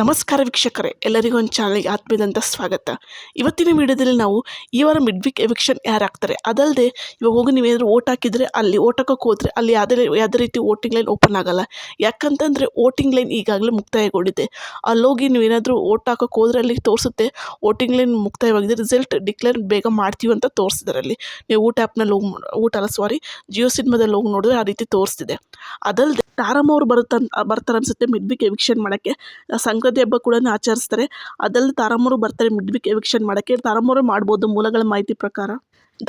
ನಮಸ್ಕಾರ ವೀಕ್ಷಕರೇ, ಎಲ್ಲರಿಗೂ ಒಂದು ಚಾನಲ್ಗೆ ಆತ್ಮೀಯದಂಥ ಸ್ವಾಗತ. ಇವತ್ತಿನ ವಿಡಿಯೋದಲ್ಲಿ ನಾವು ಈ ವಾರ ಮಿಡ್ ವೀಕ್ ಎವಿಕ್ಷನ್ ಯಾರು ಹಾಕ್ತಾರೆ ಅದಲ್ಲದೆ ಇವಾಗ ಹೋಗಿ ನೀವೇನಾದರೂ ಓಟ್ ಹಾಕಿದರೆ ಅಲ್ಲಿ ಓಟ್ ಹಾಕೋಕೆ ಹೋದರೆ ಅಲ್ಲಿ ಯಾವುದೇ ಯಾವುದೇ ರೀತಿ ವೋಟಿಂಗ್ ಲೈನ್ ಓಪನ್ ಆಗಲ್ಲ. ಯಾಕಂತಂದರೆ ವೋಟಿಂಗ್ ಲೈನ್ ಈಗಾಗಲೇ ಮುಕ್ತಾಯಗೊಂಡಿದೆ. ಅಲ್ಲೋಗಿ ನೀವೇನಾದರೂ ಓಟ್ ಹಾಕೋಕೆ ಹೋದರೆ ಅಲ್ಲಿ ತೋರಿಸುತ್ತೆ ವೋಟಿಂಗ್ ಲೈನ್ ಮುಕ್ತಾಯವಾಗಿದೆ ರಿಸಲ್ಟ್ ಡಿಕ್ಲೇರ್ ಬೇಗ ಮಾಡ್ತೀವಿ ಅಂತ ತೋರಿಸಿದ್ದಾರೆ ನೀವು ಊಟ ಆ್ಯಪ್ನಲ್ಲಿ ಹೋಗಿ, ಊಟ ಅಲ್ಲ ಸಾರಿ ಜಿಯೋ ಸಿನಿಮಾದಲ್ಲಿ ಹೋಗಿ ನೋಡಿದ್ರೆ ಆ ರೀತಿ ತೋರಿಸ್ತಿದೆ. ಅದಲ್ಲದೆ ತಾರಮ್ಮ ಅವ್ರು ಬರುತ್ತಂತ, ಬರ್ತಾರೆ ಅನ್ಸುತ್ತೆ ಮಿಡ್ ವೀಕ್ ಎವಿಕ್ಷನ್ ಮಾಡೋಕ್ಕೆ ಸಂಕ್ರಾಂತಿ ಹಬ್ಬ ಕೂಡ ಆಚರಿಸ್ತಾರೆ. ಅದರಲ್ಲಿ ತಾರಮ್ಮವ್ರು ಬರ್ತಾರೆ ಮಿಡ್ ವೀಕ್ ಎವಿಕ್ಷನ್ ಮಾಡೋಕ್ಕೆ ತಾರಮ್ಮರು ಮಾಡ್ಬೋದು ಮೂಲಗಳ ಮಾಹಿತಿ ಪ್ರಕಾರ.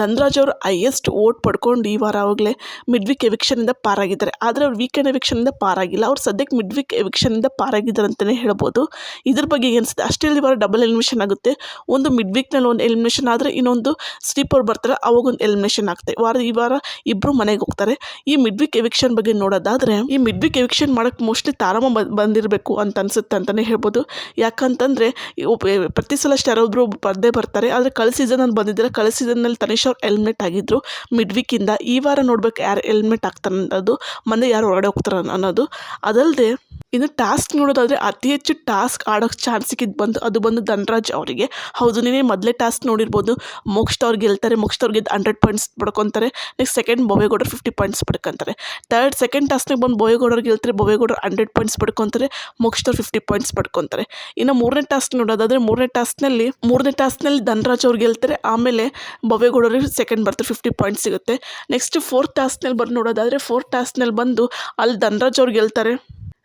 ಧನ್ರಾಜ್ ಅವರು ಹೈಯೆಸ್ಟ್ ಓಟ್ ಪಡ್ಕೊಂಡು ಈ ವಾರ ಆವಾಗಲೇ ಮಿಡ್ ವೀಕ್ ಎವಿಕ್ಷನಿಂದ ಪಾರಾಗಿದ್ದಾರೆ. ಆದರೆ ಅವ್ರು ವೀಕೆಂಡ್ ಎವಿಕ್ಷನಿಂದ ಪಾರಾಗಿಲ್ಲ. ಅವ್ರು ಸದ್ಯಕ್ಕೆ ಮಿಡ್ ವೀಕ್ ಎವಿಕ್ಷನಿಂದ ಪಾರಾಗಿದ್ದಾರೆ ಅಂತಲೇ ಹೇಳ್ಬೋದು. ಇದ್ರ ಬಗ್ಗೆ ಏನು ಅನಿಸುತ್ತೆ? ಅಷ್ಟೇ ಈ ವಾರ ಡಬಲ್ ಎಲಿಮಿನೇಷನ್ ಆಗುತ್ತೆ. ಒಂದು ಮಿಡ್ ವೀಕ್ನಲ್ಲಿ ಒಂದು ಎಲಿಮಿನೇಷನ್ ಆದರೆ ಇನ್ನೊಂದು ಸ್ಲೀಪರ್ ಬರ್ತಾರೆ ಅವಾಗೊಂದು ಎಲಿಮಿನೇಷನ್ ಆಗುತ್ತೆ ವಾರ ಈ ವಾರ ಇಬ್ಬರು ಮನೆಗೆ ಹೋಗ್ತಾರೆ. ಈ ಮಿಡ್ ವೀಕ್ ಎವಿಕ್ಷನ್ ಬಗ್ಗೆ ನೋಡೋದಾದರೆ, ಈ ಮಿಡ್ ವೀಕ್ ಎವಿಕ್ಷನ್ ಮಾಡೋಕ್ಕೆ ಮೋಸ್ಟ್ಲಿ ತಾರಮ್ಮ ಬಂದಿರಬೇಕು ಅಂತ ಅನ್ಸುತ್ತೆ ಅಂತಲೇ ಹೇಳ್ಬೋದು. ಯಾಕಂತಂದರೆ ಪ್ರತಿ ಸಲ ಅಷ್ಟು ಯಾರೊಬ್ಬರು ಬರ್ದೇ ಬರ್ತಾರೆ. ಆದರೆ ಕಳೆದ ಸೀಸನಲ್ಲಿ ಬಂದಿದ್ದಾರೆ ಕಳೆದ ಸೀಸನ್ನಲ್ಲಿ ತನಿಷ್ ಅವ್ರು ಹೆಲ್ಮೆಟ್ ಆಗಿದ್ದರು ಮಿಡ್ ವೀಕಿಂದ ಈ ವಾರ ನೋಡ್ಬೇಕು ಯಾರು ಹೆಲ್ಮೆಟ್ ಆಗ್ತಾರೆ ಅನ್ನೋದು ಮನೆ ಯಾರು ಹೊರಗಡೆ ಹೋಗ್ತಾರೆ ಅನ್ನೋದು. ಅದಲ್ಲದೆ ಇನ್ನು ಟಾಸ್ಕ್ ನೋಡೋದಾದರೆ ಅತಿ ಹೆಚ್ಚು ಟಾಸ್ಕ್ ಆಡೋಕ್ಕೆ ಚಾನ್ಸ್ ಸಿಕ್ಕಿದ್ದು ಬಂದು, ಅದು ಬಂದು ಧನರಾಜ್ ಅವರಿಗೆ. ಹೌದು, ನೀವೇ ಮೊದಲೇ ಟಾಸ್ಕ್ ನೋಡಿರ್ಬೋದು. ಮೋಕ್ಷ ಅವ್ರು ಗೆಲ್ತಾರೆ, ಮೋಕ್ಷ ಅವ್ರಿಗೆ ಹಂಡ್ರೆಡ್ ಪಾಯಿಂಟ್ಸ್ ಪಡ್ಕೊತಾರೆ. ನೆಕ್ಸ್ಟ್ ಸೆಕೆಂಡ್ ಬೊವೇಗೌಡರು ಫಿಫ್ಟಿ ಪಾಯಿಂಟ್ಸ್ ಪಡ್ಕೊತಾರೆ. ಥರ್ಡ್ ಸೆಕೆಂಡ್ ಟಾಸ್ಕ್ನಾಗ ಬಂದು ಬೊವೇಗೌಡರು ಗೆಲ್ತಾರೆ ಬೊವೇಗೌಡರು ಹಂಡ್ರೆಡ್ ಪಾಯಿಂಟ್ಸ್ ಪಡ್ಕೊತಾರೆ ಮೋಕ್ಷದವ್ರು ಫಿಫ್ಟಿ ಪಾಯಿಂಟ್ಸ್ ಪಡ್ಕೊತಾರೆ. ಇನ್ನು ಮೂರನೇ ಟಾಸ್ಕ್ ನೋಡೋದಾದರೆ ಮೂರನೇ ಟಾಸ್ಕ್ನಲ್ಲಿ ಮೂರನೇ ಟಾಸ್ಕ್ನಲ್ಲಿ ಧನರಾಜ್ ಅವ್ರು ಗೆಲ್ತಾರೆ, ಆಮೇಲೆ ಬೊವೇಗೌಡರಿಗೆ ಸೆಕೆಂಡ್ ಬರ್ತಾರೆ ಫಿಫ್ಟಿ ಪಾಯಿಂಟ್ ಸಿಗುತ್ತೆ. ನೆಕ್ಸ್ಟ್ ಫೋರ್ತ್ ಟಾಸ್ಕ್ನಲ್ಲಿ ಬಂದು ನೋಡೋದಾದರೆ ಫೋರ್ತ್ ಟಾಸ್ಕ್ನಲ್ಲಿ ಬಂದು ಅಲ್ಲಿ ಧನ್ರಾಜ್ ಅವ್ರು ಗೆಲ್ತಾರೆ.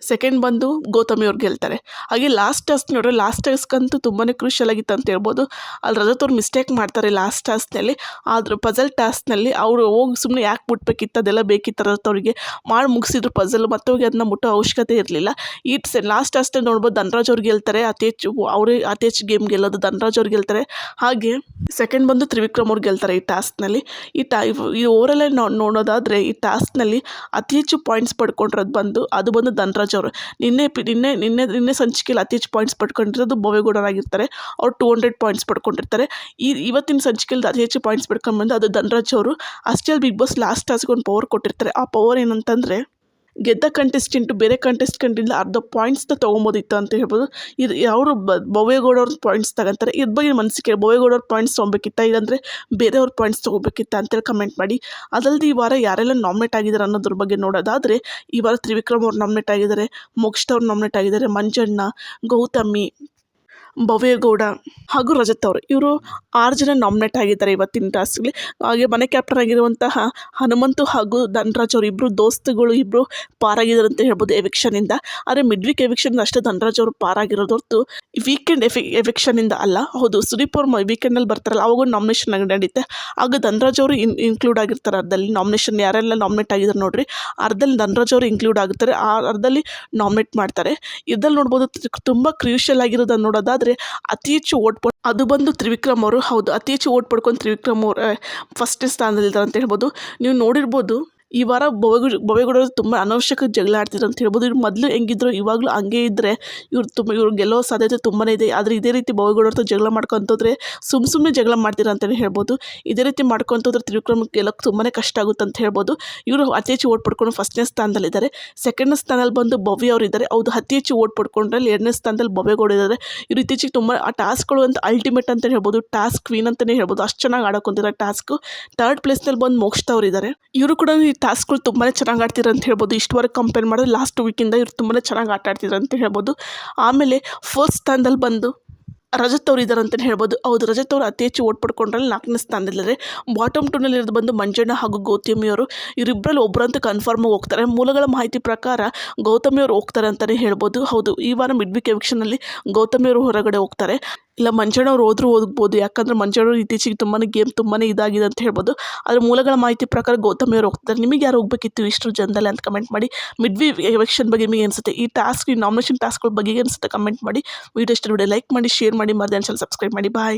ಸೆಕೆಂಡ್ ಬಂದು ಗೌತಮಿ ಅವ್ರು ಗೆಲ್ತಾರೆ ಹಾಗೆ ಲಾಸ್ಟ್ ಟಾಸ್ಕ್ ನೋಡ್ರೆ ಲಾಸ್ಟ್ ಟಾಸ್ಕ್ ಅಂತೂ ತುಂಬಾ ಕ್ರೂಷಿಯಲ್ ಆಗಿತ್ತು ಅಂತ ಹೇಳ್ಬೋದು. ಅಲ್ಲಿ ರಜತ್ ಅವ್ರು ಮಿಸ್ಟೇಕ್ ಮಾಡ್ತಾರೆ ಲಾಸ್ಟ್ ಟಾಸ್ಕ್ನಲ್ಲಿ ಆದರೂ ಪಜಲ್ ಟಾಸ್ಕ್ನಲ್ಲಿ ಅವರು ಹೋಗಿ ಸುಮ್ಮನೆ ಯಾಕೆ ಮುಟ್ಬೇಕಿತ್ತು ಅದೆಲ್ಲ ಬೇಕಿತ್ತು ರಜತ್ ಅವರಿಗೆ. ಮಾಡಿ ಮುಗಿಸಿದ್ರು ಪಜಲ್ ಮತ್ತೆ ಹೋಗಿ ಅದನ್ನ ಮುಟ್ಟೋ ಅವಶ್ಯಕತೆ ಇರಲಿಲ್ಲ. ಈ ಲಾಸ್ಟ್ ಟಾಸ್ಕ್ನಲ್ಲಿ ನೋಡ್ಬೋದು ಧನರಾಜ್ ಅವ್ರು ಗೆಲ್ತಾರೆ ಅತಿ ಹೆಚ್ಚು ಅವರೇ ಅತಿ ಹೆಚ್ಚು ಗೇಮ್ ಗೆಲ್ಲೋದು ಧನರಾಜ್ ಅವ್ರು ಗೆಲ್ತಾರೆ ಹಾಗೆ ಸೆಕೆಂಡ್ ಬಂದು ತ್ರಿವಿಕ್ರಮ್ ಅವ್ರು ಗೆಲ್ತಾರೆ ಈ ಟಾಸ್ಕ್ನಲ್ಲಿ ಈ ಟಾ ಈ ಓವರಲ್ಲೇ ನೋಡೋದಾದರೆ ಈ ಟಾಸ್ಕ್ನಲ್ಲಿ ಅತಿ ಹೆಚ್ಚು ಪಾಯಿಂಟ್ಸ್ ಪಡ್ಕೊಂಡಿರೋದು ಬಂದು ಅದು ಬಂದು ಧನ್ರಾಜ್ ಅವರು ನಿನ್ನೆ ನಿನ್ನೆ ನಿನ್ನೆ ನಿನ್ನೆ ಸಂಚಿಕೆಯಲ್ಲಿ ಅತಿ ಹೆಚ್ಚು ಪಾಯಿಂಟ್ಸ್ ಪಡ್ಕೊಂಡಿರೋದು ಬೊವೇಗೌಡರಾಗಿರ್ತಾರೆ ಅವ್ರು ಟು ಹಂಡ್ರೆಡ್ ಪಾಯಿಂಟ್ಸ್ ಪಡ್ಕೊಂಡಿರ್ತಾರೆ. ಈ, ಇವತ್ತಿನ ಸಂಚಿಕೆಯಲ್ಲಿ ಅತಿ ಹೆಚ್ಚು ಪಾಯಿಂಟ್ಸ್ ಪಡ್ಕೊಂಡ್ಬಂದು ಅದು ಧನರಾಜ್ ಅವರು. ಅಷ್ಟೇ ಬಿಗ್ ಬಾಸ್ ಲಾಸ್ಟ್ ಟಾಸ್ಗೆ ಒಂದು ಪವರ್ ಕೊಟ್ಟಿರ್ತಾರೆ. ಆ ಪವರ್ ಏನಂತಂದರೆ ಗೆದ್ದ ಕಂಟೆಸ್ಟೆಂಟು ಬೇರೆ ಕಂಟೆಸ್ಟೆಂಟಿಂದ ಅರ್ಧ ಪಾಯಿಂಟ್ಸ್ನ ತೊಗೊಬೋದಿತ್ತು ಅಂತ ಹೇಳ್ಬೋದು. ಇದು ಅವರು ಬೊವೇಗೌಡವ್ರ ಪಾಯಿಂಟ್ಸ್ ತಗೊಂತಾರೆ. ಇದ್ರ ಬಗ್ಗೆ ಮನಸ್ಸಿಗೆ ಬೊವೇಗೌಡವ್ರ ಪಾಯಿಂಟ್ಸ್ ತೊಗೊಬೇಕಿತ್ತ? ಇಲ್ಲಾಂದರೆ ಬೇರೆಯವ್ರ ಪಾಯಿಂಟ್ಸ್ ತೊಗೋಬೇಕಿತ್ತ ಅಂತೇಳಿ ಕಮೆಂಟ್ ಮಾಡಿ. ಅದಲ್ಲದೆ ಈ ವಾರ ಯಾರೆಲ್ಲ ನಾಮಿನೇಟ್ ಆಗಿದ್ದಾರೆ ಅನ್ನೋದ್ರ ಬಗ್ಗೆ ನೋಡೋದಾದರೆ, ಈ ವಾರ ತ್ರಿವಿಕ್ರಮ್ ಅವ್ರು ನಾಮಿನೇಟ್ ಆಗಿದ್ದಾರೆ, ಮೋಕ್ಷಿತ್ ಅವ್ರು ನಾಮಿನೇಟ್ ಆಗಿದ್ದಾರೆ, ಮಂಜಣ್ಣ, ಗೌತಮಿ ಭವ್ಯಗೌಡ ಹಾಗೂ ರಜತ್ ಅವರು. ಇವರು ಆರು ಜನ ನಾಮಿನೇಟ್ ಆಗಿದ್ದಾರೆ ಇವತ್ತಿನ ಟಾಸ್ಕ್ಲಿ ಹಾಗೆ ಮನೆ ಕ್ಯಾಪ್ಟನ್ ಆಗಿರುವಂತಹ ಹನುಮಂತು ಹಾಗೂ ಧನರಾಜ್ ಅವರು ಇಬ್ಬರು ದೋಸ್ತುಗಳು ಇಬ್ಬರು ಪಾರಾಗಿದ್ದಾರೆ ಅಂತ ಹೇಳ್ಬೋದು ಎವಿಕ್ಷನಿಂದ ಆದರೆ ಮಿಡ್ ವೀಕ್ ಎವಿಕ್ಷನ್ ಅಷ್ಟೇ ಧನರಾಜ್ ಅವರು ಪಾರಾಗಿರೋದು ಹೊರತು ವೀಕೆಂಡ್ ಎಫಿ ಎವಿಕ್ಷನಿಂದ ಅಲ್ಲ. ಹೌದು, ಸುದೀಪ್ ಅವ್ರು ವೀಕೆಂಡಲ್ಲಿ ಬರ್ತಾರಲ್ಲ, ಅವಾಗ ನಾಮಿನೇಷನ್ ನಡೀತೆ. ಆಗ ಧನರಾಜ್ ಅವರು ಇನ್ ಇನ್ಕ್ಲೂಡ್ ಆಗಿರ್ತಾರೆ ಅರ್ಧಲ್ಲಿ. ನಾಮಿನೇಷನ್ ಯಾರೆಲ್ಲ ನಾಮಿನೇಟ್ ಆಗಿದ್ದಾರೆ ನೋಡಿರಿ, ಅರ್ಧಲ್ಲಿ ಧನರಾಜ್ ಅವರು ಇನ್ಕ್ಲೂಡ್ ಆಗುತ್ತಾರೆ ಆ ಅರ್ಧದಲ್ಲಿ ನಾಮಿನೇಟ್ ಮಾಡ್ತಾರೆ. ಇದ್ರಲ್ಲಿ ನೋಡ್ಬೋದು ತುಂಬ ಕ್ರೂಷಿಯಲ್ ಆಗಿರೋದನ್ನು ನೋಡೋದಾದರೆ ಅತಿ ಹೆಚ್ಚು ಓಟ್ ಪಡ್, ಅದು ಬಂದು ತ್ರಿವಿಕ್ರಮ್ ಅವರು, ಹೌದು, ಅತಿ ಹೆಚ್ಚು ಓಟ್ ಪಡ್ಕೊಂಡು ತ್ರಿವಿಕ್ರಮ್ ಅವರು ಫಸ್ಟ್ನೇ ಸ್ಥಾನದಲ್ಲಿದ್ದಾರೆ ಅಂತ ಹೇಳ್ಬೋದು. ನೀವು ನೋಡಿರ್ಬೋದು ಈ ವಾರ ಬೊವೆಗೌಡ ಬೊವೇಗೌಡರು ತುಂಬ ಅನವಶ್ಯಕ ಜಗಳ ಆಡ್ತಿದ್ರು ಅಂತ ಹೇಳ್ಬೋದು. ಇವ್ರು ಮೊದಲು ಹೆಂಗಿದ್ರು, ಇವಾಗಲೂ ಹಂಗೆ ಇದ್ದರೆ ಇವ್ರು ತುಂಬ, ಇವ್ರು ಗೆಲ್ಲೋ ಸಾಧ್ಯತೆ ತುಂಬಾ ಇದೆ. ಆದರೆ ಇದೇ ರೀತಿ ಬೊವೇಗೌಡರ ಜಗಳ ಮಾಡ್ಕೊತೋದ್ರೆ ಸುಮ್ಮ ಸುಮ್ಮನೆ ಜಗಳ ಮಾಡ್ತೀರ ಅಂತಲೇ ಹೇಳ್ಬೋದು. ಇದೇ ರೀತಿ ಮಾಡ್ಕೊತೋದ್ರೆ ತ್ರಿವಿಕ್ರಮ್ ಗೆಲ್ಲೋಕ್ಕೆ ತುಂಬಾ ಕಷ್ಟ ಆಗುತ್ತೆ ಅಂತ ಹೇಳ್ಬೋದು. ಇವರು ಅತಿ ಹೆಚ್ಚು ಓಟ್ ಪಡ್ಕೊಂಡು ಫಸ್ಟ್ನೇ ಸ್ಥಾನದಲ್ಲಿದ್ದಾರೆ. ಸೆಕೆಂಡ್ ಸ್ಥಾನದಲ್ಲಿ ಬಂದು ಭವ್ಯ ಅವರು ಇದ್ದಾರೆ ಹೌದು, ಅತಿ ಹೆಚ್ಚು ಓಟ್ ಪಡ್ಕೊಂಡ್ರಲ್ಲಿ ಎರಡನೇ ಸ್ಥಾನದಲ್ಲಿ ಬೊವೇಗೌಡ ಇದ್ದಾರೆ. ಇವ್ರು ಇತ್ತೀಚೆಗೆ ತುಂಬ ಆ ಟಾಸ್ಕ್ಗಳು ಅಂತ ಅಲ್ಟಿಮೇಟ್ ಅಂತಲೇ ಹೇಳ್ಬೋದು. ಟಾಸ್ಕ್ ಕ್ವೀನ್ ಅಂತಲೇ ಹೇಳ್ಬೋದು. ಅಷ್ಟು ಚೆನ್ನಾಗಿ ಆಡೋಕೊಂತಿದ್ದಾರೆ ಟಾಸ್ಕ್. ಥರ್ಡ್ ಪ್ಲೇಸ್ನಲ್ಲಿ ಬಂದು ಮೋಕ್ಷಿತ್ ಇದ್ದಾರೆ ಇವರು ಕೂಡ ಟಾಸ್ಕ್ಗಳು ತುಂಬಾ ಚೆನ್ನಾಗಿ ಆಡ್ತಿದ್ರು ಅಂತ ಹೇಳ್ಬೋದು. ಇಷ್ಟುವರೆಗೆ ಕಂಪೇರ್ ಮಾಡಿದ್ರೆ ಲಾಸ್ಟ್ ವೀಕಿಂದ ಇವ್ರು ತುಂಬಾ ಚೆನ್ನಾಗಿ ಆಟ ಆಡ್ತಿದ್ರು ಅಂತ ಹೇಳ್ಬೋದು. ಆಮೇಲೆ ಫಸ್ಟ್ ಸ್ಥಾನದಲ್ಲಿ ಬಂದು ರಜತ್ ಅವ್ರು ಇದ್ದಾರೆ ಅಂತಲೇ ಹೇಳ್ಬೋದು. ಹೌದು, ರಜತ್ ಅವರು ಅತಿ ಹೆಚ್ಚು ಓಟ್ ಪಡ್ಕೊಂಡ್ರಲ್ಲಿ ನಾಲ್ಕನೇ ಸ್ಥಾನದಲ್ಲಿದ್ದಾರೆ. ಬಾಟಮ್ ಟೂನಲ್ಲಿ ಇರೋದು ಬಂದು ಮಂಜಣ್ಣ ಹಾಗೂ ಗೌತಮಿ ಅವರು. ಇವರಿಬ್ಬರಲ್ಲಿ ಒಬ್ಬರಂತೂ ಕನ್ಫರ್ಮ್ ಹೋಗ್ತಾರೆ. ಮೂಲಗಳ ಮಾಹಿತಿ ಪ್ರಕಾರ ಗೌತಮಿ ಅವರು ಹೋಗ್ತಾರೆ ಅಂತಲೇ ಹೇಳ್ಬೋದು. ಹೌದು, ಈ ವಾರ ಮಿಡ್ ವೀಕ್ ಎವಿಕ್ಷನಲ್ಲಿ ಗೌತಮಿ ಅವರು ಹೊರಗಡೆ ಹೋಗ್ತಾರೆ. ಇಲ್ಲ ಮಂಜಣ್ಣವ್ರು ಹೋದ್ರೂ ಹೋಗ್ಬೋದು. ಯಾಕಂದರೆ ಮಂಜಣ್ಣವ್ರು ಇತ್ತೀಚೆಗೆ ತುಂಬಾ ಗೇಮ್ ತುಂಬಾ ಇದಾಗಿದೆ ಅಂತ ಹೇಳ್ಬೋದು. ಅದ್ರ ಮೂಲಗಳ ಮಾಹಿತಿ ಪ್ರಕಾರ ಗೌತಮಿ ಅವರು ಹೋಗ್ತಾರೆ ನಿಮಗೆ ಯಾರು ಹೋಗ್ಬೇಕಿತ್ತು ಇಷ್ಟು ಜನದಲ್ಲಿ ಅಂತ ಕಮೆಂಟ್ ಮಾಡಿ. ಮಿಡ್ ವಿ ಎಲೆಕ್ಷನ್ ಬಗ್ಗೆ ನಿಮಗೆ ಅನಿಸುತ್ತೆ. ಈ ಟಾಸ್ಕ್ ಈ ನಾಮಿನೇಷನ್ ಟಾಸ್ಕ್ಗಳ ಬಗ್ಗೆ ಅನಿಸುತ್ತೆ ಕಮೆಂಟ್ ಮಾಡಿ. ವೀಡಿಯೋ ಇಷ್ಟ ಲೈಕ್ ಮಾಡಿ ಶೇರ್ ಮಾಡಿ. ಮರ್ದೆ ಸಬ್ಸ್ಕ್ರೈಬ್ ಮಾಡಿ. ಬಾಯ್